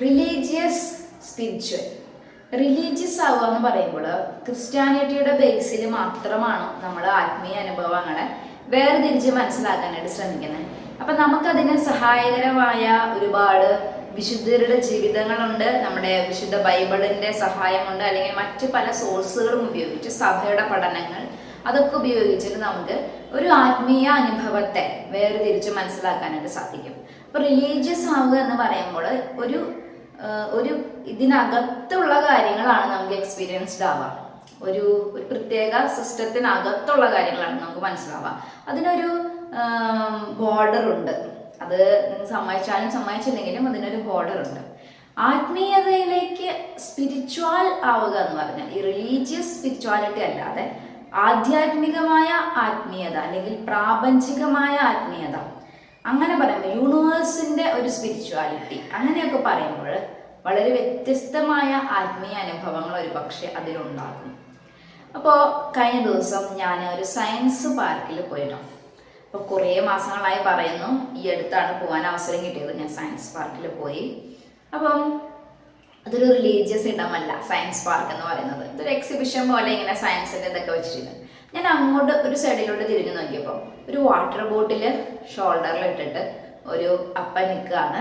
Religious spiritual religious ആവുക എന്ന് പറയുമ്പോൾ ക്രിസ്ത്യാനിറ്റിയുടെ ബേസിൽ മാത്രമാണ് നമ്മൾ ആത്മീയ അനുഭവങ്ങളെ വേർതിരിച്ച് മനസ്സിലാക്കാനായിട്ട് ശ്രമിക്കുന്നത്. അപ്പം നമുക്കതിന് സഹായകരമായ ഒരുപാട് വിശുദ്ധരുടെ ജീവിതങ്ങളുണ്ട്. നമ്മുടെ വിശുദ്ധ ബൈബിളിന്റെ സഹായമുണ്ട്. അല്ലെങ്കിൽ മറ്റ് പല സോഴ്സുകളും ഉപയോഗിച്ച് സഭയുടെ പഠനങ്ങൾ അതൊക്കെ ഉപയോഗിച്ചിട്ട് നമുക്ക് ഒരു ആത്മീയ അനുഭവത്തെ വേർതിരിച്ച് മനസ്സിലാക്കാനായിട്ട് സാധിക്കും. അപ്പോൾ റിലീജിയസ് ആവുക എന്ന് പറയുമ്പോൾ ഒരു ഒരു ഇതിനകത്തുള്ള കാര്യങ്ങളാണ് നമുക്ക് എക്സ്പീരിയൻസ്ഡ് ആവാം ഒരു ഒരു പ്രത്യേക സിസ്റ്റത്തിനകത്തുള്ള കാര്യങ്ങളാണ് നമുക്ക് മനസ്സിലാവുക അതിനൊരു ബോർഡർ ഉണ്ട്. അത് നിങ്ങൾ സമ്മതിച്ചാലും സമ്മതിച്ചില്ലെങ്കിലും അതിനൊരു ബോർഡർ ഉണ്ട്. ആത്മീയതയിലേക്ക് സ്പിരിച്വൽ ആവുക എന്ന് പറഞ്ഞാൽ ഈ റിലീജിയസ് സ്പിരിച്വാലിറ്റി അല്ലാതെ ആധ്യാത്മികമായ ആത്മീയത അല്ലെങ്കിൽ പ്രാപഞ്ചികമായ ആത്മീയത അങ്ങനെ പറയുന്നത് യൂണിവേഴ്സിന്റെ ഒരു സ്പിരിച്വാലിറ്റി അങ്ങനെയൊക്കെ പറയുമ്പോൾ വളരെ വ്യത്യസ്തമായ ആത്മീയ അനുഭവങ്ങൾ ഒരു പക്ഷേ അതിലുണ്ടാകും. അപ്പോൾ കഴിഞ്ഞ ദിവസം ഞാൻ ഒരു സയൻസ് പാർക്കിൽ പോയിരുന്നു. അപ്പോൾ കുറേ മാസങ്ങളായി പറയുന്നു ഈ അടുത്താണ് പോകാൻ അവസരം കിട്ടിയത്. ഞാൻ സയൻസ് പാർക്കിൽ പോയി. അപ്പം അതൊരു റിലീജിയസ് ഇടമല്ല സയൻസ് പാർക്ക് എന്ന് പറയുന്നത്. ഇതൊരു എക്സിബിഷൻ പോലെ ഇങ്ങനെ സയൻസിന്റെ ഇതൊക്കെ വെച്ചിരുന്നു ഞാൻ അങ്ങോട്ട് ഒരു സൈഡിലോട്ട് തിരിഞ്ഞു നോക്കിയപ്പോൾ ഒരു വാട്ടർ ബോട്ടിൽ ഷോൾഡറിൽ ഇട്ടിട്ട് ഒരു അപ്പൻ നിൽക്കുകയാണ്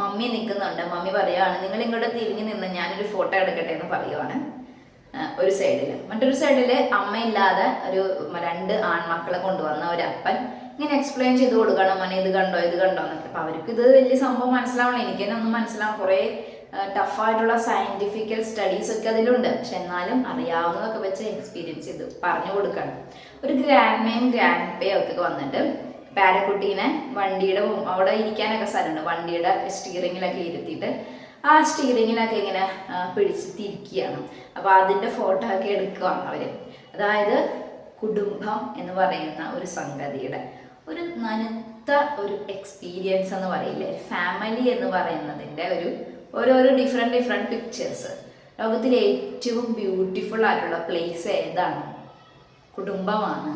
മമ്മി നിൽക്കുന്നുണ്ട് മമ്മി പറയുകയാണ് നിങ്ങൾ ഇങ്ങോട്ട് തിരിഞ്ഞു നിന്ന് ഞാനൊരു ഫോട്ടോ എടുക്കട്ടെ എന്ന് പറയുവാണ്. ഒരു സൈഡിൽ മറ്റൊരു സൈഡിൽ അമ്മയില്ലാതെ ഒരു രണ്ട് ആൺമക്കളെ കൊണ്ടുവന്ന ഒരു അപ്പൻ ഇങ്ങനെ എക്സ്പ്ലെയിൻ ചെയ്ത് കൊടുക്കണം. മോനെ ഇത് കണ്ടോ? ഇത് കണ്ടോ? എന്നൊക്കെ. അപ്പൊ അവർക്ക് ഇത് വലിയ സംഭവം മനസ്സിലാവണം എനിക്ക് തന്നെ ഒന്നും മനസ്സിലാവും കുറേ ടഫായിട്ടുള്ള സയന്റിഫിക്കൽ സ്റ്റഡീസ് ഒക്കെ അതിലുണ്ട്. പക്ഷെ എന്നാലും അറിയാവുന്നതൊക്കെ വെച്ച് എക്സ്പീരിയൻസ് ചെയ്ത് പറഞ്ഞു കൊടുക്കണം. ഒരു ഗ്രാൻഡ് മേം ഗ്രാൻഡ് പേ ഒക്കെ വന്നിട്ട് പാരക്കുട്ടീനെ വണ്ടിയുടെ അവിടെ ഇരിക്കാനൊക്കെ സ്ഥലമുണ്ട്. വണ്ടിയുടെ സ്റ്റിയറിങ്ങിലൊക്കെ ഇരുത്തിയിട്ട് ആ സ്റ്റിയറിങ്ങിലൊക്കെ ഇങ്ങനെ പിടിച്ച് തിരിക്കുകയാണ് അപ്പോൾ അതിന്റെ ഫോട്ടോ ഒക്കെ എടുക്കുകയാണ് അവർ അതായത് കുടുംബം എന്ന് പറയുന്ന ഒരു സംഗതിയുടെ ഒരു നനുത്ത ഒരു എക്സ്പീരിയൻസ് എന്ന് പറയില്ലേ? ഫാമിലി എന്ന് പറയുന്നതിന്റെ ഒരു ഓരോരോ ഡിഫറെന്റ് ഡിഫറെന്റ് പിക്ചേഴ്സ് ലോകത്തിലെ ഏറ്റവും ബ്യൂട്ടിഫുൾ ആയിട്ടുള്ള പ്ലേസ് ഏതാണ്? കുടുംബമാണ്.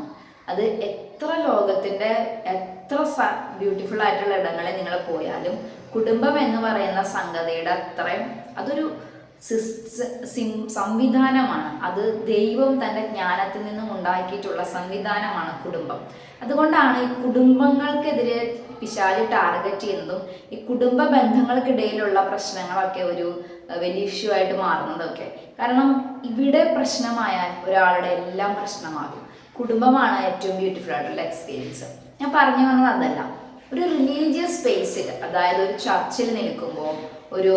അത് എത്ര ലോകത്തിന്റെ എത്ര ബ്യൂട്ടിഫുൾ ആയിട്ടുള്ള ഇടങ്ങളിൽ നിങ്ങൾ പോയാലും കുടുംബം എന്ന് പറയുന്ന സംഗതിയുടെ അത്രയും അതൊരു സംവിധാനമാണ്. അത് ദൈവം തന്റെ ജ്ഞാനത്തിൽ നിന്നും ഉണ്ടാക്കിയിട്ടുള്ള സംവിധാനമാണ് കുടുംബം. അതുകൊണ്ടാണ് ഈ കുടുംബങ്ങൾക്കെതിരെ പിശാലി ടാർഗറ്റ് ചെയ്യുന്നതും ഈ കുടുംബ ബന്ധങ്ങൾക്കിടയിലുള്ള പ്രശ്നങ്ങളൊക്കെ ഒരു വലിയ ഇഷ്യൂ ആയിട്ട് മാറുന്നതൊക്കെ. കാരണം ഇവിടെ പ്രശ്നമായാൽ ഒരാളുടെ എല്ലാം പ്രശ്നമാകും. കുടുംബമാണ് ഏറ്റവും ബ്യൂട്ടിഫുൾ ആയിട്ടുള്ള എക്സ്പീരിയൻസ് ഞാൻ പറഞ്ഞു വന്നത് അതല്ല. ഒരു റിലീജിയസ് സ്പേസിൽ അതായത് ഒരു ചർച്ചിൽ നിൽക്കുമ്പോൾ ഒരു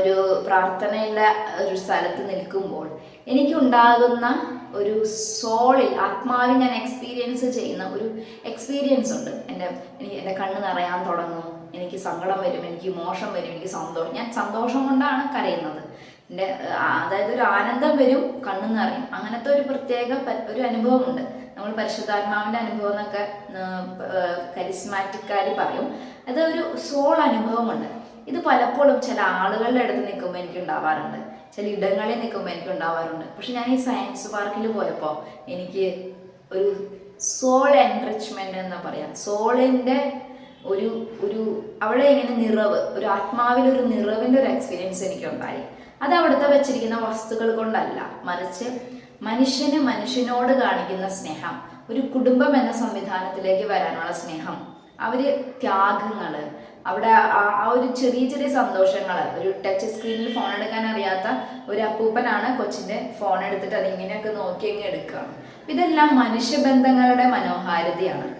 ഒരു പ്രാർത്ഥനയുള്ള ഒരു സ്ഥലത്ത് നിൽക്കുമ്പോൾ എനിക്കുണ്ടാകുന്ന ഒരു സോളിൽ ആത്മാവിൽ ഞാൻ എക്സ്പീരിയൻസ് ചെയ്യുന്ന ഒരു എക്സ്പീരിയൻസ് ഉണ്ട്. എന്റെ എനിക്ക് എന്റെ കണ്ണ് നിറയാൻ തുടങ്ങും. എനിക്ക് സങ്കടം വരും എനിക്ക് മോശം വരും എനിക്ക് സന്തോഷം ഞാൻ സന്തോഷം കൊണ്ടാണ് കരയുന്നത്. എന്റെ അതായത് ഒരു ആനന്ദം വരും കണ്ണു നിറയും. അങ്ങനത്തെ ഒരു പ്രത്യേക ഒരു അനുഭവമുണ്ട്. നമ്മൾ പരിശുദ്ധാത്മാവിന്റെ അനുഭവം എന്നൊക്കെ കരിസ്മാറ്റിക്കാർ പറയും. അതൊരു സോൾ അനുഭവമുണ്ട്. ഇത് പലപ്പോഴും ചില ആളുകളുടെ അടുത്ത് നിൽക്കുമ്പോൾ എനിക്ക് ഉണ്ടാവാറുണ്ട്. ചില ഇടങ്ങളിൽ നിൽക്കുമ്പോൾ എനിക്ക് ഉണ്ടാവാറുണ്ട്. പക്ഷെ ഞാൻ ഈ സയൻസ് പാർക്കിൽ പോയപ്പോൾ എനിക്ക് ഒരു സോൾ എൻറിച്ച്മെന്റ് എന്ന് പറയാം. സോളിന്റെ ഒരു ഒരു അവിടെ ഇങ്ങനെ നിറവ് ഒരു ആത്മാവിലൊരു നിറവിന്റെ ഒരു എക്സ്പീരിയൻസ് എനിക്കുണ്ടായി. അത് അവിടുത്തെ വെച്ചിരിക്കുന്ന വസ്തുക്കൾ കൊണ്ടല്ല മറിച്ച് മനുഷ്യന് മനുഷ്യനോട് കാണിക്കുന്ന സ്നേഹം ഒരു കുടുംബം എന്ന സംവിധാനത്തിലേക്ക് വരാനുള്ള സ്നേഹം അവർ ത്യാഗങ്ങൾ അവിടെ ആ- ഒരു ചെറിയ ചെറിയ സന്തോഷങ്ങൾ ഒരു ടച്ച് സ്ക്രീനിൽ ഫോൺ എടുക്കാൻ അറിയാത്ത ഒരു അപ്പൂപ്പനാണ് കൊച്ചിന്റെ ഫോൺ എടുത്തിട്ട് അതിങ്ങനെയൊക്കെ നോക്കി അങ്ങ് എടുക്കുക. ഇതെല്ലാം മനുഷ്യബന്ധങ്ങളുടെ മനോഹാരിതയാണ്.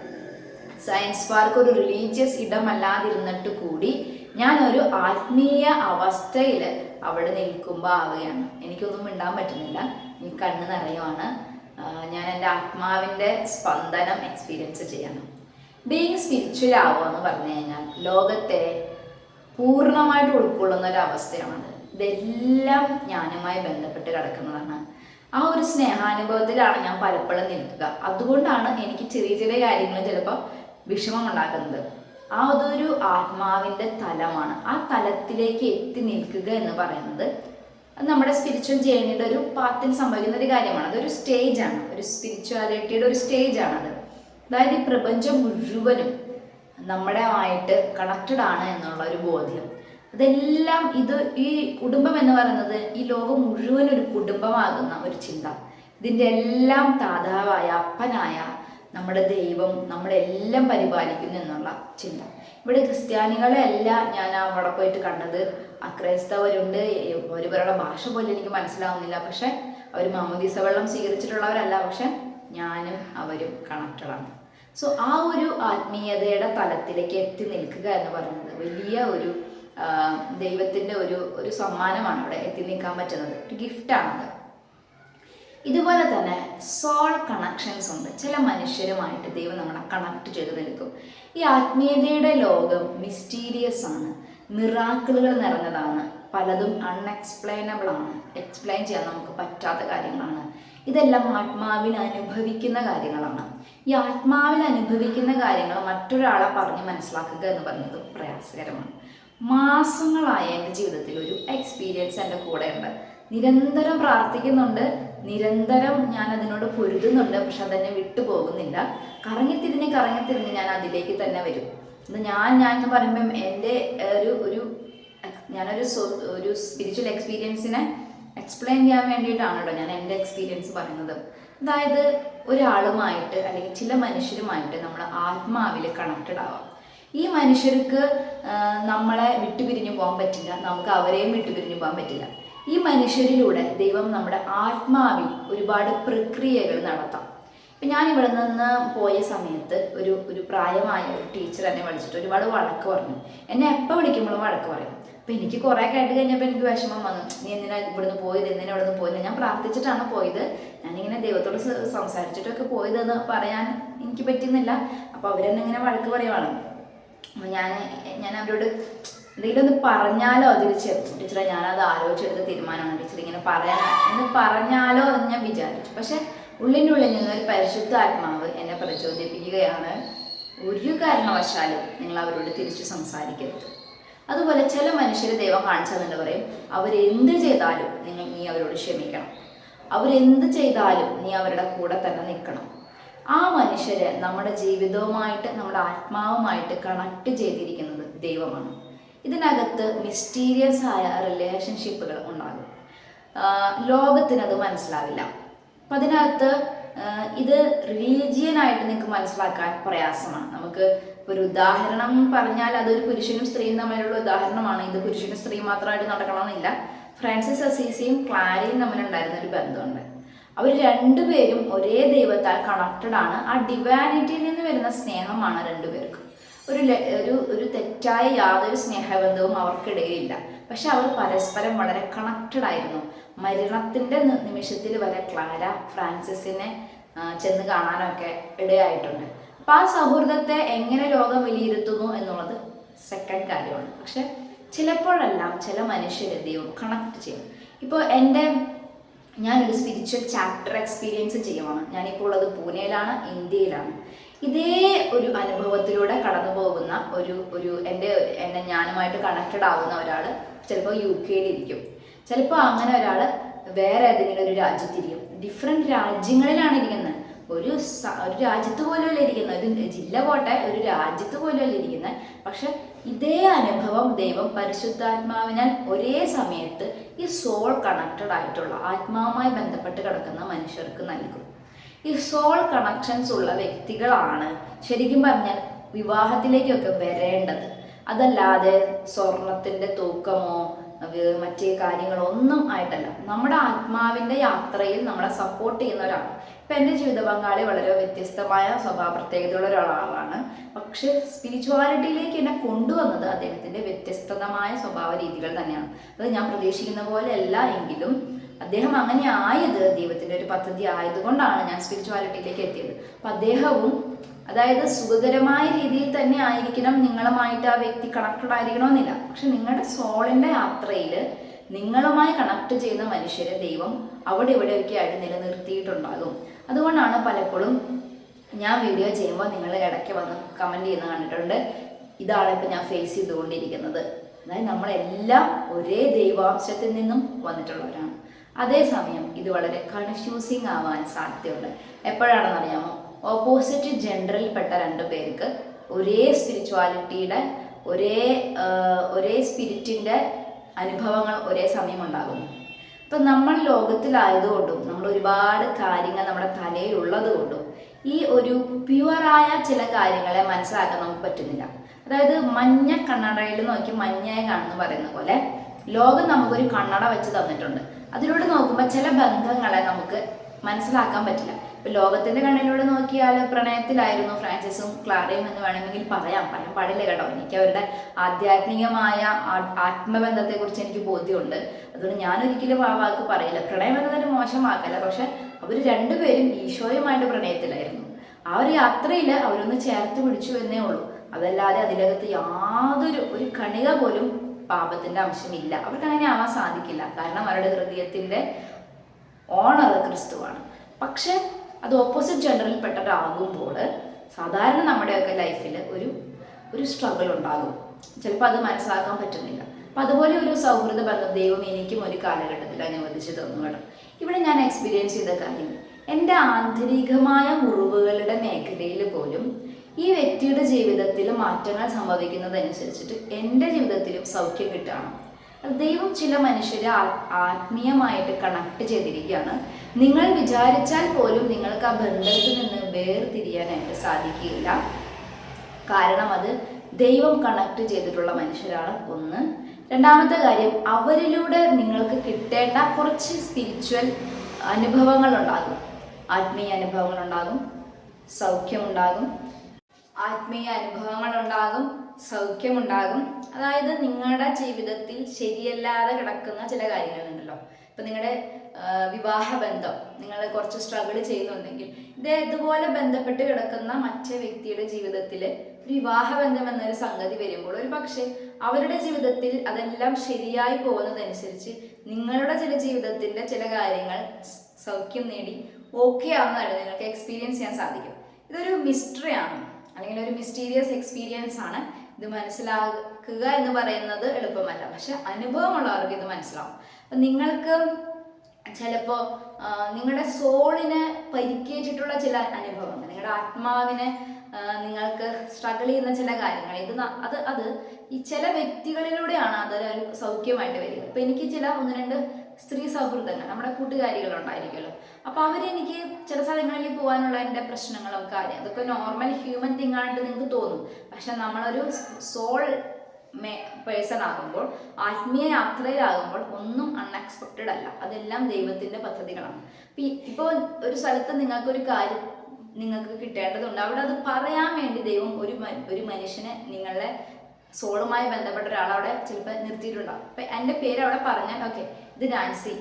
സയൻസ് പാർക്ക് ഒരു റിലീജിയസ് ഇടമല്ലാതിരുന്നിട്ട് കൂടി ഞാൻ ഒരു ആത്മീയ അവസ്ഥയിൽ അവിടെ നിൽക്കുമ്പോൾ ആവുകയാണ്. എനിക്കൊന്നും മിണ്ടാൻ പറ്റുന്നില്ല. ഈ കണ്ണ് നിറയുവാണ്. ഞാൻ എന്റെ ആത്മാവിന്റെ സ്പന്ദനം എക്സ്പീരിയൻസ് ചെയ്യണം ബീങ് സ്പിരിച്വൽ ആവുക എന്ന് പറഞ്ഞു കഴിഞ്ഞാൽ ലോകത്തെ പൂർണമായിട്ട് ഉൾക്കൊള്ളുന്ന ഒരു അവസ്ഥയാണത് ഇതെല്ലാം ഞാനുമായി ബന്ധപ്പെട്ട് കിടക്കുന്നതാണ്. ആ ഒരു സ്നേഹാനുഭവത്തിലാണ് ഞാൻ പലപ്പോഴും നിൽക്കുക. അതുകൊണ്ടാണ് എനിക്ക് ചെറിയ ചെറിയ കാര്യങ്ങൾ ചിലപ്പോൾ വിഷമം ഉണ്ടാക്കുന്നത് ആ അതൊരു ആത്മാവിന്റെ തലമാണ്. ആ തലത്തിലേക്ക് എത്തി നിൽക്കുക എന്ന് പറയുന്നത് നമ്മുടെ സ്പിരിച്വൽ ജേണിയുടെ ഒരു പാത്തിൽ സംഭവിക്കുന്ന ഒരു കാര്യമാണ്. അതൊരു സ്റ്റേജാണ് ഒരു സ്പിരിച്വാലിറ്റിയുടെ ഒരു സ്റ്റേജാണത് അതായത് ഈ പ്രപഞ്ചം മുഴുവനും നമ്മുടെ ആയിട്ട് കണക്റ്റഡ് ആണ് എന്നുള്ള ഒരു ബോധ്യം. അതെല്ലാം ഇത് ഈ കുടുംബം എന്ന് പറയുന്നത് ഈ ലോകം മുഴുവൻ ഒരു കുടുംബമാകുന്ന ഒരു ചിന്ത. ഇതിന്റെ എല്ലാം താതാവായ അപ്പനായ നമ്മുടെ ദൈവം നമ്മളെല്ലാം പരിപാലിക്കുന്നു എന്നുള്ള ചിന്ത. ഇവിടെ ക്രിസ്ത്യാനികളെ അല്ല ഞാൻ അവിടെ പോയിട്ട് കണ്ടത്. അക്രൈസ്തവരുണ്ട് ഒരുവരുടെ ഭാഷ പോലും എനിക്ക് മനസ്സിലാവുന്നില്ല. പക്ഷെ അവർ മാമോദീസ വെള്ളം സ്വീകരിച്ചിട്ടുള്ളവരല്ല. പക്ഷെ ഞാനും അവരും കണക്റ്റഡാണ് സോ ആ ഒരു ആത്മീയതയുടെ തലത്തിലേക്ക് എത്തി നിൽക്കുക എന്ന് പറയുന്നത് വലിയ ഒരു ദൈവത്തിന്റെ ഒരു ഒരു സമ്മാനമാണ് അവിടെ എത്തി നിൽക്കാൻ പറ്റുന്നത്. ഒരു ഗിഫ്റ്റാണത് ഇതുപോലെ തന്നെ സോൾ കണക്ഷൻസ് ഉണ്ട്. ചില മനുഷ്യരുമായിട്ട് ദൈവം നമ്മളെ കണക്ട് ചെയ്ത് നിൽക്കും. ഈ ആത്മീയതയുടെ ലോകം മിസ്റ്റീരിയസ് ആണ്. മിറാക്കിളുകൾ നിറഞ്ഞതാണ്. പലതും അൺഎക്സ്പ്ലെയിനബിൾ ആണ്. എക്സ്പ്ലെയിൻ ചെയ്യാൻ നമുക്ക് പറ്റാത്ത കാര്യങ്ങളാണ്. ഇതെല്ലാം ആത്മാവിന് അനുഭവിക്കുന്ന കാര്യങ്ങളാണ്. ഈ ആത്മാവിൽ അനുഭവിക്കുന്ന കാര്യങ്ങൾ മറ്റൊരാളെ പറഞ്ഞ് മനസ്സിലാക്കുക എന്ന് പറയുന്നത് പ്രയാസകരമാണ്. മാസങ്ങളായ എന്റെ ജീവിതത്തിൽ ഒരു എക്സ്പീരിയൻസ് എന്റെ കൂടെ ഉണ്ട് നിരന്തരം പ്രാർത്ഥിക്കുന്നുണ്ട് നിരന്തരം ഞാൻ അതിനോട് പൊരുതുന്നുണ്ട് പക്ഷെ അതെന്നെ വിട്ടുപോകുന്നില്ല കറങ്ങിത്തിരിഞ്ഞ് കറങ്ങിത്തിരിഞ്ഞ് ഞാൻ അതിലേക്ക് തന്നെ വരും. അത് ഞാൻ ഞാൻ എന്ന് പറയുമ്പം എന്റെ ഒരു ഒരു ഞാനൊരു ഒരു സ്പിരിച്വൽ എക്സ്പീരിയൻസിനെ എക്സ്പ്ലെയിൻ ചെയ്യാൻ വേണ്ടിയിട്ടാണ് കേട്ടോ ഞാൻ എന്റെ എക്സ്പീരിയൻസ് പറയുന്നത്. അതായത് ഒരാളുമായിട്ട് അല്ലെങ്കിൽ ചില മനുഷ്യരുമായിട്ട് നമ്മൾ ആത്മാവിൽ കണക്റ്റഡ് ആവാം. ഈ മനുഷ്യർക്ക് നമ്മളെ വിട്ടുപിരിഞ്ഞു പോകാൻ പറ്റില്ല. നമുക്ക് അവരെയും വിട്ടുപിരിഞ്ഞു പോകാൻ പറ്റില്ല. ഈ മനുഷ്യരിലൂടെ ദൈവം നമ്മുടെ ആത്മാവിൽ ഒരുപാട് പ്രക്രിയകൾ നടത്താം. ഇപ്പം ഞാൻ ഇവിടെ നിന്ന് പോയ സമയത്ത് ഒരു ഒരു പ്രായമായ ഒരു ടീച്ചർ എന്നെ വിളിച്ചിട്ട് ഒരുപാട് വഴക്ക് പറഞ്ഞു. എന്നെ എപ്പോൾ വിളിക്കുമ്പോഴും വഴക്ക് പറയും. അപ്പം എനിക്ക് കുറേ കേട്ട് കഴിഞ്ഞപ്പോൾ എനിക്ക് വിഷമം വന്നു. നീ എന്തിനാ ഇവിടുന്ന് പോയത്? എന്തിനാ ഇവിടുന്ന് പോയത്? ഞാൻ പ്രാർത്ഥിച്ചിട്ടാണ് പോയത്. ഞാനിങ്ങനെ ദൈവത്തോട് സംസാരിച്ചിട്ടൊക്കെ പോയതെന്ന് പറയാൻ എനിക്ക് പറ്റുന്നില്ല. അപ്പോൾ അവരെന്നെ ഇങ്ങനെ വഴക്ക് പറയുവാണ്. അപ്പോൾ ഞാൻ ഞാൻ അവരോട് എന്തെങ്കിലും ഒന്ന് പറഞ്ഞാലോ തിരിച്ച് ടീച്ചറെ ഞാനത് ആലോചിച്ചെടുത്ത തീരുമാനമാണ്. ടീച്ചർ ഇങ്ങനെ പറയാൻ എന്ന് പറഞ്ഞാലോ എന്ന് ഞാൻ വിചാരിച്ചു. പക്ഷെ ഉള്ളിന്റെ ഉള്ളിൽ നിന്ന് ഒരു പരിശുദ്ധ ആത്മാവ് എന്നെ പ്രചോദിപ്പിക്കുകയാണ്. ഒരു കാരണവശാലും നിങ്ങൾ അവരോട് തിരിച്ചു സംസാരിക്കരുത്. അതുപോലെ ചില മനുഷ്യരെ ദൈവം കാണിച്ചു തന്നെ പറയും അവരെന്ത് ചെയ്താലും നിങ്ങൾ നീ അവരോട് ക്ഷമിക്കണം. അവരെന്ത് ചെയ്താലും നീ അവരുടെ കൂടെ തന്നെ നിൽക്കണം. ആ മനുഷ്യരെ നമ്മുടെ ജീവിതവുമായിട്ട് നമ്മുടെ ആത്മാവുമായിട്ട് കണക്ട് ചെയ്തിരിക്കുന്നത് ദൈവമാണ്. ഇതിനകത്ത് മിസ്റ്റീരിയസ് ആയ റിലേഷൻഷിപ്പുകൾ ഉണ്ടാകും. ലോകത്തിനത് മനസ്സിലാവില്ല. അപ്പം അതിനകത്ത് ഇത് റിലീജിയനായിട്ട് നിങ്ങൾക്ക് മനസ്സിലാക്കാൻ പ്രയാസമാണ്. നമുക്ക് ഒരു ഉദാഹരണം പറഞ്ഞാൽ അതൊരു പുരുഷനും സ്ത്രീയും തമ്മിലുള്ള ഉദാഹരണമാണ്. ഇത് പുരുഷനും സ്ത്രീ മാത്രമായിട്ട് നടക്കണമെന്നില്ല. ഫ്രാൻസിസ് അസീസിയും ക്ലാരിയും തമ്മിലുണ്ടായിരുന്ന ഒരു ബന്ധമുണ്ട്. അവർ രണ്ടുപേരും ഒരേ ദൈവത്താൽ കണക്റ്റഡ് ആണ്. ആ ഡിവാനിറ്റിയിൽ നിന്ന് വരുന്ന സ്നേഹമാണ് രണ്ടുപേർക്കും ഒരു ഒരു ഒരു തെറ്റായ യാതൊരു സ്നേഹബന്ധവും അവർക്കിടയിലില്ല. പക്ഷെ അവർ പരസ്പരം വളരെ കണക്റ്റഡ് ആയിരുന്നു. മരണത്തിന്റെ നിമിഷത്തിൽ വരെ ക്ലാര ഫ്രാൻസിസിനെ ചെന്ന് കാണാനൊക്കെ ഇടയായിട്ടുണ്ട്. അപ്പൊ ആ സൗഹൃദത്തെ എങ്ങനെ ലോകം വിലയിരുത്തുന്നു എന്നുള്ളത് സെക്കൻഡ് കാര്യമാണ്. പക്ഷെ ചിലപ്പോഴെല്ലാം ചില മനുഷ്യരെ ദൈവം കണക്ട് ചെയ്യും. ഇപ്പോൾ എന്റെ ഞാനൊരു സ്പിരിച്വൽ ചാപ്റ്റർ എക്സ്പീരിയൻസ് ചെയ്യുവാണ്. ഞാനിപ്പോൾ ഉള്ളത് പൂനെയിലാണ് ഇന്ത്യയിലാണ്. ഇതേ ഒരു അനുഭവത്തിലൂടെ കടന്നു പോകുന്ന ഒരു ഒരു എന്റെ എന്നെ ഞാനുമായിട്ട് കണക്റ്റഡ് ആവുന്ന ഒരാൾ ചിലപ്പോൾ യു കെയിലിരിക്കും. ചിലപ്പോൾ അങ്ങനെ ഒരാൾ വേറെ ഏതെങ്കിലും ഒരു രാജ്യത്തിരിക്കും. ഡിഫറെന്റ് രാജ്യങ്ങളിലാണ് ഇരിക്കുന്നത്. ഒരു ഒരു രാജ്യത്ത് പോലെയല്ല ഇരിക്കുന്ന ഒരു ജില്ല പോട്ടെ ഒരു രാജ്യത്ത് പോലെയല്ല ഇരിക്കുന്ന പക്ഷെ ഇതേ അനുഭവം ദൈവം പരിശുദ്ധാത്മാവിനാൽ ഒരേ സമയത്ത് ഈ സോൾ കണക്റ്റഡ് ആയിട്ടുള്ള ആത്മാവുമായി ബന്ധപ്പെട്ട് കിടക്കുന്ന മനുഷ്യർക്ക് നൽകും. ഈ സോൾ കണക്ഷൻസ് ഉള്ള വ്യക്തികളാണ് ശരിക്കും പറഞ്ഞാൽ വിവാഹത്തിലേക്കൊക്കെ വരേണ്ടത്. അതല്ലാതെ സ്വർണത്തിന്റെ തൂക്കമോ മറ്റേ കാര്യങ്ങളൊന്നും ആയിട്ടല്ല. നമ്മുടെ ആത്മാവിന്റെ യാത്രയിൽ നമ്മളെ സപ്പോർട്ട് ചെയ്യുന്ന ഒരാൾ ഇപ്പൊ എന്റെ ജീവിത പങ്കാളി വളരെ വ്യത്യസ്തമായ സ്വഭാവ പ്രത്യേകതയുള്ള ഒരാളാണ്. പക്ഷെ സ്പിരിച്വാലിറ്റിയിലേക്ക് എന്നെ കൊണ്ടുവന്നത് അദ്ദേഹത്തിന്റെ വ്യത്യസ്തമായ സ്വഭാവ രീതികൾ തന്നെയാണ്. അത് ഞാൻ പ്രതീക്ഷിക്കുന്ന പോലെ അല്ല എങ്കിലും അദ്ദേഹം അങ്ങനെ ആയത് ദൈവത്തിന്റെ ഒരു പദ്ധതി ആയതുകൊണ്ടാണ് ഞാൻ സ്പിരിച്വാലിറ്റിയിലേക്ക് എത്തിയത്. അപ്പൊ അദ്ദേഹവും അതായത് സുഖകരമായ രീതിയിൽ തന്നെ ആയിരിക്കണം നിങ്ങളുമായിട്ട് ആ വ്യക്തി കണക്റ്റഡ് ആയിരിക്കണമെന്നില്ല. പക്ഷെ നിങ്ങളുടെ സോളിന്റെ യാത്രയിൽ നിങ്ങളുമായി കണക്ട് ചെയ്യുന്ന മനുഷ്യരെ ദൈവം അവിടെ ഇവിടെയൊക്കെ ആയിട്ട് നിലനിർത്തിയിട്ടുണ്ടാകും. അതുകൊണ്ടാണ് പലപ്പോഴും ഞാൻ വീഡിയോ ചെയ്യുമ്പോൾ നിങ്ങൾ ഇടയ്ക്ക് വന്ന് കമന്റ് ചെയ്യുന്ന കണ്ടിട്ടുണ്ട്. ഇതാണ് ഇപ്പം ഞാൻ ഫേസ് ചെയ്തുകൊണ്ടിരിക്കുന്നത്. അതായത് നമ്മളെല്ലാം ഒരേ ദൈവാംശത്തിൽ നിന്നും വന്നിട്ടുള്ളവരാണ്. അതേസമയം ഇത് വളരെ കൺഫ്യൂസിങ് ആവാൻ സാധ്യതയുണ്ട്. എപ്പോഴാണെന്ന് അറിയാമോ? ഓപ്പോസിറ്റ് ജെൻഡറിൽപ്പെട്ട രണ്ട് പേർക്ക് ഒരേ സ്പിരിച്വാലിറ്റിയുടെ ഒരേ ഒരേ സ്പിരിറ്റിന്റെ അനുഭവങ്ങൾ ഒരേ സമയം ഉണ്ടാകുന്നു ഇപ്പം നമ്മൾ ലോകത്തിലായതുകൊണ്ടും നമ്മൾ ഒരുപാട് കാര്യങ്ങൾ നമ്മുടെ തലയിൽ ഉള്ളതുകൊണ്ടും ഈ ഒരു പ്യുവറായ ചില കാര്യങ്ങളെ മനസ്സിലാക്കാൻ നമുക്ക് പറ്റുന്നില്ല. അതായത് മഞ്ഞ കണ്ണടയിൽ നോക്കി മഞ്ഞയെ കാണുന്നു പറയുന്ന പോലെ ലോകം നമുക്കൊരു കണ്ണട വെച്ച് തന്നിട്ടുണ്ട്. അതിലൂടെ നോക്കുമ്പോൾ ചില ബന്ധങ്ങളെ നമുക്ക് മനസ്സിലാക്കാൻ പറ്റില്ല. ഇപ്പൊ ലോകത്തിന്റെ കണ്ണിലൂടെ നോക്കിയാൽ പ്രണയത്തിലായിരുന്നു ഫ്രാൻസിസും ക്ലാരയും എന്ന് വേണമെങ്കിൽ പറയാം. പറയാൻ പാടില്ല കേട്ടോ. എനിക്ക് അവരുടെ ആധ്യാത്മികമായ ആത്മബന്ധത്തെ ആത്മബന്ധത്തെക്കുറിച്ച് എനിക്ക് ബോധ്യമുണ്ട്. അതുകൊണ്ട് ഞാൻ ഒരിക്കലും ആ വാക്ക് പറയില്ല. പ്രണയം എന്നതിന് മോശമാക്കല്ല. പക്ഷെ അവർ രണ്ടുപേരും ഈശോയുമായിട്ട് പ്രണയത്തിലായിരുന്നു. ആ ഒരു യാത്രയിൽ അവരൊന്ന് ചേർത്ത് പിടിച്ചു എന്നേ ഉള്ളൂ. അതല്ലാതെ അതിനകത്ത് യാതൊരു ഒരു കണിക പോലും പാപത്തിന്റെ അംശമില്ല. അവർക്ക് അങ്ങനെ ആവാൻ സാധിക്കില്ല. കാരണം അവരുടെ ഹൃദയത്തിന്റെ ഓണർ ക്രിസ്തുവാണ്. പക്ഷെ അത് ഓപ്പോസിറ്റ് ജെൻഡറിൽ പെട്ടതാകുമ്പോൾ സാധാരണ നമ്മുടെയൊക്കെ ലൈഫിൽ ഒരു ഒരു സ്ട്രഗിൾ ഉണ്ടാകും. ചിലപ്പോൾ അത് മനസ്സിലാക്കാൻ പറ്റുന്നില്ല. അപ്പം അതുപോലെ ഒരു സൗഹൃദ ബന്ധം ദൈവം എനിക്കും ഒരു കാലഘട്ടത്തിൽ അനുവദിച്ചു തന്നു കേട്ടോ. ഇവിടെ ഞാൻ എക്സ്പീരിയൻസ് ചെയ്ത കാര്യം എന്റെ ആന്തരികമായ മുറിവുകളുടെ മേഖലയിൽ പോലും ഈ വ്യക്തിയുടെ ജീവിതത്തിൽ മാറ്റങ്ങൾ സംഭവിക്കുന്നതനുസരിച്ചിട്ട് എന്റെ ജീവിതത്തിലും സൗഖ്യം കിട്ടുകയാണ്. ദൈവം ചില മനുഷ്യരെ ആത്മീയമായിട്ട് കണക്ട് ചെയ്തിരിക്കുകയാണ്. നിങ്ങൾ വിചാരിച്ചാൽ പോലും നിങ്ങൾക്ക് ആ ബന്ധത്തിൽ നിന്ന് വേർതിരിയാനായിട്ട് സാധിക്കുകയില്ല. കാരണം അത് ദൈവം കണക്ട് ചെയ്തിട്ടുള്ള മനുഷ്യരാണ് ഒന്ന്. രണ്ടാമത്തെ കാര്യം അവരിലൂടെ നിങ്ങൾക്ക് കിട്ടേണ്ട കുറച്ച് സ്പിരിച്വൽ അനുഭവങ്ങൾ ഉണ്ടാകും ആത്മീയ അനുഭവങ്ങൾ ഉണ്ടാകും സൗഖ്യമുണ്ടാകും. ആത്മീയ അനുഭവങ്ങൾ ഉണ്ടാകും സൗഖ്യമുണ്ടാകും. അതായത് നിങ്ങളുടെ ജീവിതത്തിൽ ശരിയല്ലാതെ കിടക്കുന്ന ചില കാര്യങ്ങളുണ്ടല്ലോ. ഇപ്പൊ നിങ്ങളുടെ വിവാഹ ബന്ധം നിങ്ങൾ കുറച്ച് സ്ട്രഗിൾ ചെയ്യുന്നുണ്ടെങ്കിൽ ഇത് ഇതുപോലെ ബന്ധപ്പെട്ട് കിടക്കുന്ന മറ്റേ വ്യക്തിയുടെ ജീവിതത്തിൽ വിവാഹ ബന്ധം എന്നൊരു സംഗതി വരുമ്പോൾ ഒരു പക്ഷേ അവരുടെ ജീവിതത്തിൽ അതെല്ലാം ശരിയായി പോകുന്നതനുസരിച്ച് നിങ്ങളുടെ ചില ജീവിതത്തിന്റെ ചില കാര്യങ്ങൾ സൗഖ്യം നേടി ഓക്കെ ആവുന്നതായിട്ട് നിങ്ങൾക്ക് എക്സ്പീരിയൻസ് ചെയ്യാൻ സാധിക്കും. ഇതൊരു മിസ്റ്ററി ആണ്. അല്ലെങ്കിൽ ഒരു മിസ്റ്റീരിയസ് എക്സ്പീരിയൻസ് ആണ്. ഇത് മനസ്സിലാക്കുക എന്ന് പറയുന്നത് എളുപ്പമല്ല. പക്ഷെ അനുഭവമുള്ളവർക്ക് ഇത് മനസ്സിലാവും. അപ്പം നിങ്ങൾക്ക് ചിലപ്പോൾ നിങ്ങളുടെ സോളിന് പരിക്കേറ്റിട്ടുള്ള ചില അനുഭവങ്ങൾ നിങ്ങളുടെ ആത്മാവിനെ നിങ്ങൾക്ക് സ്ട്രഗിൾ ചെയ്യുന്ന ചില കാര്യങ്ങൾ. ഇത് അത് അത് ഈ ചില വ്യക്തികളിലൂടെയാണ് അതൊരു സൗഖ്യമായിട്ട് വരിക. ഇപ്പം എനിക്ക് ചില ഒന്ന് രണ്ട് സ്ത്രീ സൗഹൃദങ്ങൾ നമ്മുടെ കൂട്ടുകാരികൾ ഉണ്ടായിരിക്കുമല്ലോ അപ്പോൾ അവരെനിക്ക് ചില സ്ഥലങ്ങളിൽ പോകാനുള്ള എന്റെ പ്രശ്നങ്ങളും കാര്യം അതൊക്കെ നോർമൽ ഹ്യൂമൻ തിങ് ആയിട്ട് നിങ്ങൾക്ക് തോന്നും. പക്ഷെ നമ്മളൊരു സോൾ മേ പേഴ്സൺ ആകുമ്പോൾ ആത്മീയ യാത്രയിലാകുമ്പോൾ ഒന്നും അൺഎക്സ്പെക്റ്റഡ് അല്ല. അതെല്ലാം ദൈവത്തിന്റെ പദ്ധതികളാണ്. ഇപ്പോൾ ഒരു സ്ഥലത്ത് നിങ്ങൾക്കൊരു കാര്യം നിങ്ങൾക്ക് കിട്ടേണ്ടതുണ്ട്. അവിടെ അത് പറയാൻ വേണ്ടി ദൈവം ഒരു ഒരു മനുഷ്യനെ നിങ്ങളുടെ സോളുമായി ബന്ധപ്പെട്ട ഒരാൾ അവിടെ ചിലപ്പോൾ നിർത്തിയിട്ടുണ്ടാവും. അപ്പൊ എന്റെ പേര് അവിടെ പറഞ്ഞാൽ ഓക്കെ ഇത് നാൻസി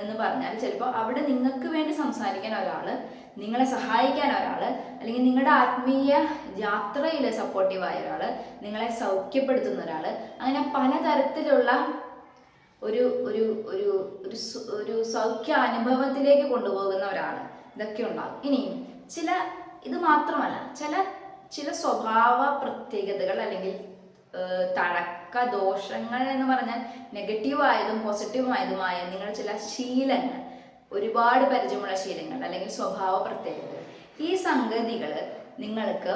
എന്ന് പറഞ്ഞാൽ ചിലപ്പോൾ അവിടെ നിങ്ങൾക്ക് വേണ്ടി സംസാരിക്കാൻ ഒരാൾ നിങ്ങളെ സഹായിക്കാൻ ഒരാൾ അല്ലെങ്കിൽ നിങ്ങളുടെ ആത്മീയ യാത്രയിൽ സപ്പോർട്ടീവായ ഒരാൾ നിങ്ങളെ സൗഖ്യപ്പെടുത്തുന്ന ഒരാൾ അങ്ങനെ പലതരത്തിലുള്ള ഒരു ഒരു ഒരു ഒരു സൗഖ്യ അനുഭവത്തിലേക്ക് കൊണ്ടുപോകുന്ന ഒരാൾ ഇതൊക്കെ ഉണ്ടാകും. ഇനിയും ചില ഇത് മാത്രമല്ല ചില ചില സ്വഭാവ പ്രത്യേകതകൾ അല്ലെങ്കിൽ തഴക്ക ദോഷങ്ങൾ എന്ന് പറഞ്ഞാൽ നെഗറ്റീവായതും പോസിറ്റീവായതുമായ നിങ്ങൾ ചില ശീലങ്ങൾ ഒരുപാട് പരിചയമുള്ള ശീലങ്ങൾ അല്ലെങ്കിൽ സ്വഭാവ പ്രത്യേകതകൾ. ഈ സംഗതികൾ നിങ്ങൾക്ക്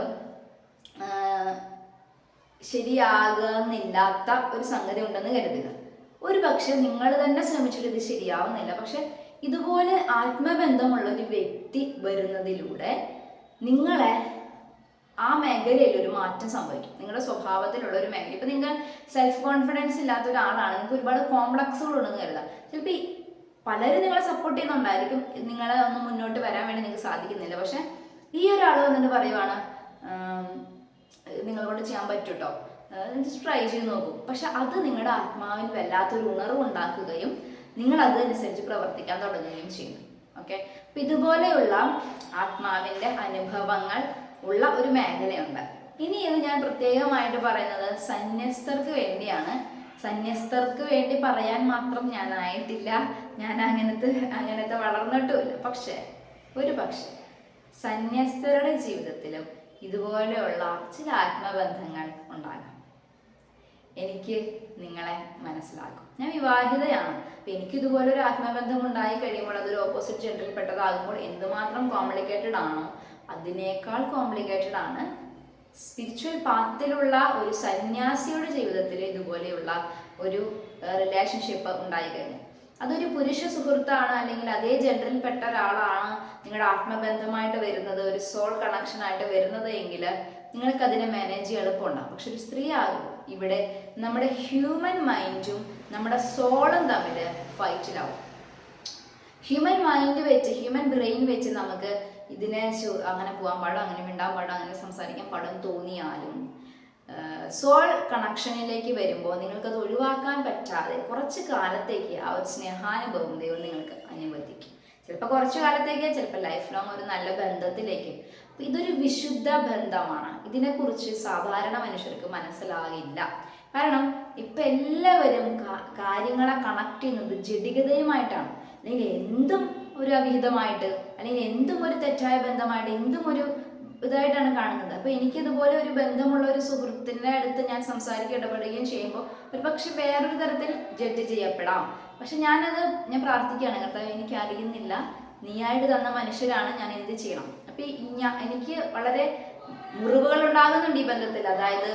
ശരിയാകുന്നില്ലാത്ത ഒരു സംഗതി ഉണ്ടെന്ന് കരുതുക. ഒരു പക്ഷെ നിങ്ങൾ തന്നെ ശ്രമിച്ചിട്ട് ഇത് ശരിയാവുന്നില്ല. പക്ഷെ ഇതുപോലെ ആത്മബന്ധമുള്ള ഒരു വ്യക്തി വരുന്നതിലൂടെ നിങ്ങളെ ആ മേഖലയിൽ ഒരു മാറ്റം സംഭവിക്കും. നിങ്ങളുടെ സ്വഭാവത്തിലുള്ള ഒരു മേഖല. ഇപ്പൊ നിങ്ങൾ സെൽഫ് കോൺഫിഡൻസ് ഇല്ലാത്ത ഒരാളാണ്. നിങ്ങൾക്ക് ഒരുപാട് കോംപ്ലക്സുകൾ ഉണ്ടെന്ന് കരുതാം. ചിലപ്പോൾ പലരും നിങ്ങളെ സപ്പോർട്ട് ചെയ്യുന്നുണ്ടായിരിക്കും. നിങ്ങളെ ഒന്ന് മുന്നോട്ട് വരാൻ വേണ്ടി നിങ്ങൾക്ക് സാധിക്കുന്നില്ല. പക്ഷെ ഈ ഒരാൾ വന്നിട്ട് പറയുവാണ് നിങ്ങളോട് ചെയ്യാൻ പറ്റൂട്ടോ. ട്രൈ ചെയ്ത് നോക്കും. പക്ഷെ അത് നിങ്ങളുടെ ആത്മാവിൽ വല്ലാത്തൊരു ഉണർവ് ഉണ്ടാക്കുകയും നിങ്ങൾ അതനുസരിച്ച് പ്രവർത്തിക്കാൻ തുടങ്ങുകയും ചെയ്യും ഓക്കെ? അപ്പൊ ഇതുപോലെയുള്ള ആത്മാവിന്റെ അനുഭവങ്ങൾ ഉള്ള ഒരു മേഖലയുണ്ട്. ഇനി ഇത് ഞാൻ പ്രത്യേകമായിട്ട് പറയുന്നത് സന്യസ്തർക്ക് വേണ്ടിയാണ്. സന്യസ്തർക്ക് വേണ്ടി പറയാൻ മാത്രം ഞാനായിട്ടില്ല. ഞാൻ അങ്ങനത്തെ അങ്ങനത്തെ വളർന്നിട്ടുമില്ല. പക്ഷേ ഒരു പക്ഷേ സന്യസ്തരുടെ ജീവിതത്തിലും ഇതുപോലെയുള്ള ചില ആത്മബന്ധങ്ങൾ ഉണ്ടാകാം. എനിക്ക് നിങ്ങളെ മനസ്സിലാക്കും. ഞാൻ വിവാഹിതയാണ്. അപ്പൊ എനിക്ക് ഇതുപോലെ ഒരു ആത്മബന്ധം ഉണ്ടായി കഴിയുമ്പോൾ അതൊരു ഓപ്പോസിറ്റ് ജെൻഡറിൽ പെട്ടതാകുമ്പോൾ എന്തുമാത്രം കോംപ്ലിക്കേറ്റഡ് ആണോ അതിനേക്കാൾ കോംപ്ലിക്കേറ്റഡ് ആണ്. സ്പിരിച്വൽ പാത്തിലുള്ള ഒരു സന്യാസിയുടെ ജീവിതത്തിൽ ഇതുപോലെയുള്ള ഒരു റിലേഷൻഷിപ്പ് ഉണ്ടായി കഴിഞ്ഞു. അതൊരു പുരുഷ സുഹൃത്താണ് അല്ലെങ്കിൽ അതേ ജെൻഡറിൽപ്പെട്ട ഒരാളാണ് നിങ്ങളുടെ ആത്മബന്ധമായിട്ട് വരുന്നത് ഒരു സോൾ കണക്ഷൻ ആയിട്ട് വരുന്നത് എങ്കിൽ നിങ്ങൾക്ക് അതിനെ മാനേജ് ചെയ്യാൻ എളുപ്പമുണ്ടാകും പക്ഷെ ഒരു സ്ത്രീ ആകും ഇവിടെ നമ്മുടെ ഹ്യൂമൻ മൈൻഡും നമ്മുടെ സോളും തമ്മിൽ ഫൈറ്റിലാവും ഹ്യൂമൻ മൈൻഡ് വെച്ച് ഹ്യൂമൻ ബ്രെയിൻ വെച്ച് നമുക്ക് ഇതിനെ അങ്ങനെ പോകാൻ പാടും അങ്ങനെ മിണ്ടാൻ പാടും അങ്ങനെ സംസാരിക്കാൻ പാടും തോന്നിയാലും സോൾ കണക്ഷനിലേക്ക് വരുമ്പോൾ നിങ്ങൾക്കത് ഒഴിവാക്കാൻ പറ്റാതെ കുറച്ച് കാലത്തേക്ക് ആ ഒരു സ്നേഹാനുഭവം ദൈവം നിങ്ങൾക്ക് അനുവദിക്കും. ചിലപ്പോൾ കുറച്ചു കാലത്തേക്ക് ചിലപ്പോൾ ലൈഫ് ലോങ് ഒരു നല്ല ബന്ധത്തിലേക്ക്. ഇതൊരു വിശുദ്ധ ബന്ധമാണ്. ഇതിനെക്കുറിച്ച് സാധാരണ മനുഷ്യർക്ക് മനസ്സിലാകില്ല. കാരണം ഇപ്പൊ എല്ലാവരും കാര്യങ്ങളെ കണക്ട് ചെയ്യുന്നത് ജഡികതയുമായിട്ടാണ്. അല്ലെങ്കിൽ എന്തും ഒരു അവിഹിതമായിട്ട് അല്ലെങ്കിൽ എന്തും ഒരു തെറ്റായ ബന്ധമായിട്ട് എന്തും ഒരു ഇതായിട്ടാണ് കാണുന്നത്. അപ്പൊ എനിക്കിതുപോലെ ഒരു ബന്ധമുള്ള ഒരു സുഹൃത്തിന്റെ അടുത്ത് ഞാൻ സംസാരിക്കുക ഇടപെടുകയും ചെയ്യുമ്പോൾ ഒരു പക്ഷെ വേറൊരു തരത്തിൽ ജഡ്ജ് ചെയ്യപ്പെടാം. പക്ഷെ ഞാനത് ഞാൻ പ്രാർത്ഥിക്കുകയാണ് കർത്താവ് എനിക്ക് അറിയുന്നില്ല നീയായിട്ട് തന്ന മനുഷ്യരാണ് ഞാൻ എന്ത് ചെയ്യണം? അപ്പൊ ഞാൻ എനിക്ക് വളരെ മുറിവുകൾ ഉണ്ടാകുന്നുണ്ട് ഈ ബന്ധത്തിൽ. അതായത്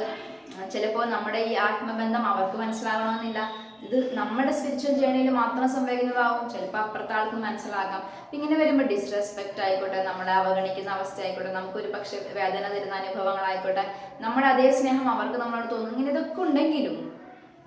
ചിലപ്പോൾ നമ്മുടെ ഈ ആത്മബന്ധം അവർക്ക് മനസ്സിലാകണമെന്നില്ല. ഇത് നമ്മുടെ സ്പിരിച്വൽ ജേണിയിൽ മാത്രം സംഭവിക്കുന്നതാവും. ചിലപ്പോൾ അപ്പുറത്തെ ആൾക്ക് മനസ്സിലാകാം. ഇങ്ങനെ വരുമ്പോൾ ഡിസ്റെസ്പെക്ട് ആയിക്കോട്ടെ നമ്മളെ അവഗണിക്കുന്ന അവസ്ഥ ആയിക്കോട്ടെ നമുക്ക് ഒരു പക്ഷെ വേദന തരുന്ന അനുഭവങ്ങളായിക്കോട്ടെ നമ്മുടെ അതേ സ്നേഹം അവർക്ക് നമ്മളോട് തോന്നും. ഇങ്ങനെ ഇതൊക്കെ ഉണ്ടെങ്കിലും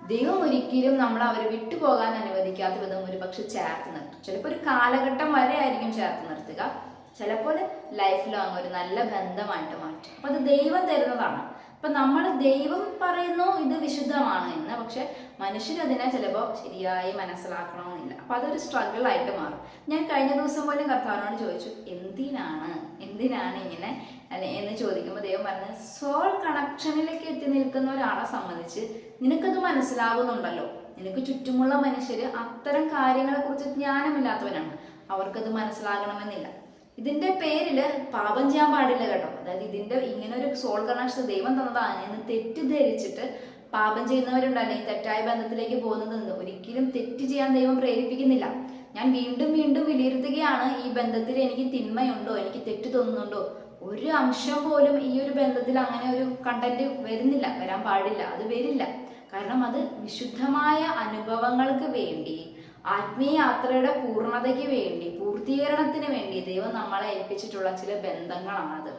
ദൈവം ഒരിക്കലും നമ്മൾ അവരെ വിട്ടുപോകാൻ അനുവദിക്കാത്ത വിധം ഒരു പക്ഷെ ചേർത്ത് നിർത്തും. ചിലപ്പോൾ ഒരു കാലഘട്ടം വരെ ആയിരിക്കും ചേർത്ത് നിർത്തുക. ചിലപ്പോൾ ലൈഫ് ലോങ് ഒരു നല്ല ബന്ധമായിട്ട് മാറ്റും. അപ്പൊ അത് ദൈവം തരുന്നതാണ്. അപ്പൊ നമ്മൾ ദൈവം പറയുന്നു ഇത് വിശുദ്ധമാണ് എന്ന്. പക്ഷെ മനുഷ്യരതിനെ ചിലപ്പോൾ ശരിയായി മനസ്സിലാക്കണമെന്നില്ല. അപ്പൊ അതൊരു സ്ട്രഗിൾ ആയിട്ട് മാറും. ഞാൻ കഴിഞ്ഞ ദിവസം പോലും കർത്താവിനോട് ചോദിച്ചു എന്തിനാണ്? എന്തിനാണ് ഇങ്ങനെ? എന്ന് ചോദിക്കുമ്പോൾ ദൈവം പറഞ്ഞ് സോൾ കണക്ഷനിലേക്ക് എത്തി നിൽക്കുന്ന ഒരാളെ സംബന്ധിച്ച്? നിനക്കത് മനസ്സിലാകുന്നുണ്ടല്ലോ നിനക്ക് ചുറ്റുമുള്ള മനുഷ്യർ അത്തരം കാര്യങ്ങളെ കുറിച്ച് ജ്ഞാനമില്ലാത്തവരാണ്. അവർക്കത് മനസ്സിലാകണമെന്നില്ല. ഇതിന്റെ പേരിൽ പാപം ചെയ്യാൻ പാടില്ല കേട്ടോ. അതായത് ഇതിന്റെ ഇങ്ങനെ ഒരു സോൾ കണക്ഷൻ ദൈവം തന്നതാണ് എന്ന് തെറ്റിദ്ധരിച്ചിട്ട് പാപം ചെയ്യുന്നവരുണ്ട് അല്ലെങ്കിൽ തെറ്റായ ബന്ധത്തിലേക്ക് പോകുന്നത് ഒരിക്കലും തെറ്റ് ചെയ്യാൻ ദൈവം പ്രേരിപ്പിക്കുന്നില്ല. ഞാൻ വീണ്ടും വീണ്ടും വിലയിരുത്തുകയാണ് ഈ ബന്ധത്തിൽ എനിക്ക് തിന്മയുണ്ടോ? എനിക്ക് തെറ്റ് തോന്നുന്നുണ്ടോ? ഒരു അംശം പോലും ഈ ഒരു ബന്ധത്തിൽ അങ്ങനെ ഒരു കണ്ടന്റ് വരുന്നില്ല വരാൻ പാടില്ല അത് വരില്ല. കാരണം അത് വിശുദ്ധമായ അനുഭവങ്ങൾക്ക് വേണ്ടി ആത്മീയ യാത്രയുടെ പൂർണതയ്ക്ക് വേണ്ടി പൂർത്തീകരണത്തിന് വേണ്ടി ദൈവം നമ്മളെ ഏൽപ്പിച്ചിട്ടുള്ള ചില ബന്ധങ്ങളാണത്.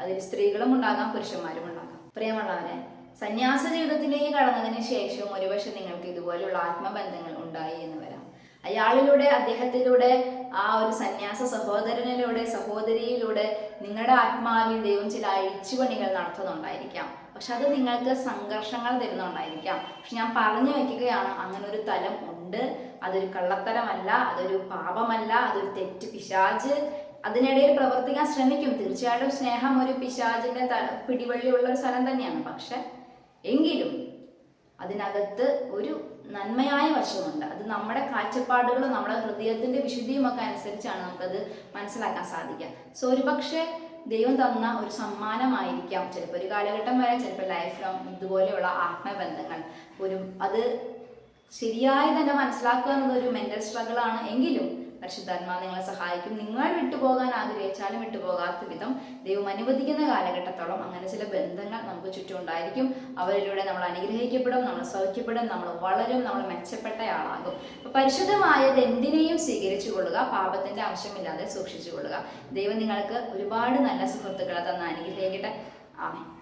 അതിൽ സ്ത്രീകളും ഉണ്ടാകാം പുരുഷന്മാരും ഉണ്ടാകാം. പ്രിയമുള്ളവരെ സന്യാസ ജീവിതത്തിലേക്ക് കടന്നതിന് ശേഷം ഒരുപക്ഷെ നിങ്ങൾക്ക് ഇതുപോലെയുള്ള ആത്മബന്ധങ്ങൾ ഉണ്ടായി എന്ന് വരാം. അയാളിലൂടെ അദ്ദേഹത്തിലൂടെ ആ ഒരു സന്യാസ സഹോദരനിലൂടെ സഹോദരിയിലൂടെ നിങ്ങളുടെ ആത്മാവിൽ ദൈവം ചില അഴിച്ചുപണികൾ നടത്തുന്നുണ്ടായിരിക്കാം. പക്ഷെ അത് നിങ്ങൾക്ക് സംഘർഷങ്ങൾ തരുന്നുണ്ടായിരിക്കാം. പക്ഷെ ഞാൻ പറഞ്ഞു വയ്ക്കുകയാണ് അങ്ങനെ ഒരു തലം ഉണ്ട്. അതൊരു കള്ളത്തരമല്ല അതൊരു പാപമല്ല അതൊരു തെറ്റ് പിശാജ്. അതിനിടയിൽ പ്രവർത്തിക്കാൻ ശ്രമിക്കും. തീർച്ചയായിട്ടും സ്നേഹം ഒരു പിശാജിന്റെ പിടിവള്ളിയുള്ള ഒരു സ്ഥലം തന്നെയാണ്. പക്ഷെ എങ്കിലും അതിനകത്ത് ഒരു നന്മയായ വശമുണ്ട്. അത് നമ്മുടെ കാഴ്ചപ്പാടുകളും നമ്മുടെ ഹൃദയത്തിന്റെ വിശുദ്ധിയും ഒക്കെ അനുസരിച്ചാണ് നമുക്കത് മനസ്സിലാക്കാൻ സാധിക്കുക. സോ ഒരുപക്ഷെ ദൈവം തന്ന ഒരു സമ്മാനമായിരിക്കാം. ചിലപ്പോൾ ഒരു കാലഘട്ടം വരെ ചിലപ്പോൾ ലൈഫ് ലോങ് ഇതുപോലെയുള്ള ആത്മബന്ധങ്ങൾ ഒരു അത് ശരിയായി തന്നെ മനസ്സിലാക്കുക എന്നുള്ളൊരു മെന്റൽ സ്ട്രഗിൾ ആണ്. എങ്കിലും പരിശുദ്ധാത്മാ നിങ്ങളെ സഹായിക്കും. നിങ്ങൾ വിട്ടുപോകാൻ ആഗ്രഹിച്ചാലും വിട്ടുപോകാത്ത വിധം ദൈവം അനുവദിക്കുന്ന കാലഘട്ടത്തോളം അങ്ങനെ ചില ബന്ധങ്ങൾ നമുക്ക് ചുറ്റും ഉണ്ടായിരിക്കും. അവരിലൂടെ നമ്മൾ അനുഗ്രഹിക്കപ്പെടും നമ്മൾ സൗഖ്യപ്പെടും നമ്മൾ വളരും നമ്മൾ മെച്ചപ്പെട്ടയാളാകും. അപ്പൊ പരിശുദ്ധമായത് എന്തിനേയും സ്വീകരിച്ചു കൊള്ളുക പാപത്തിന്റെ ആവശ്യമില്ലാതെ സൂക്ഷിച്ചു കൊള്ളുക. ദൈവം നിങ്ങൾക്ക് ഒരുപാട് നല്ല സുഹൃത്തുക്കളെ തന്ന് അനുഗ്രഹിക്കട്ടെ. ആമേ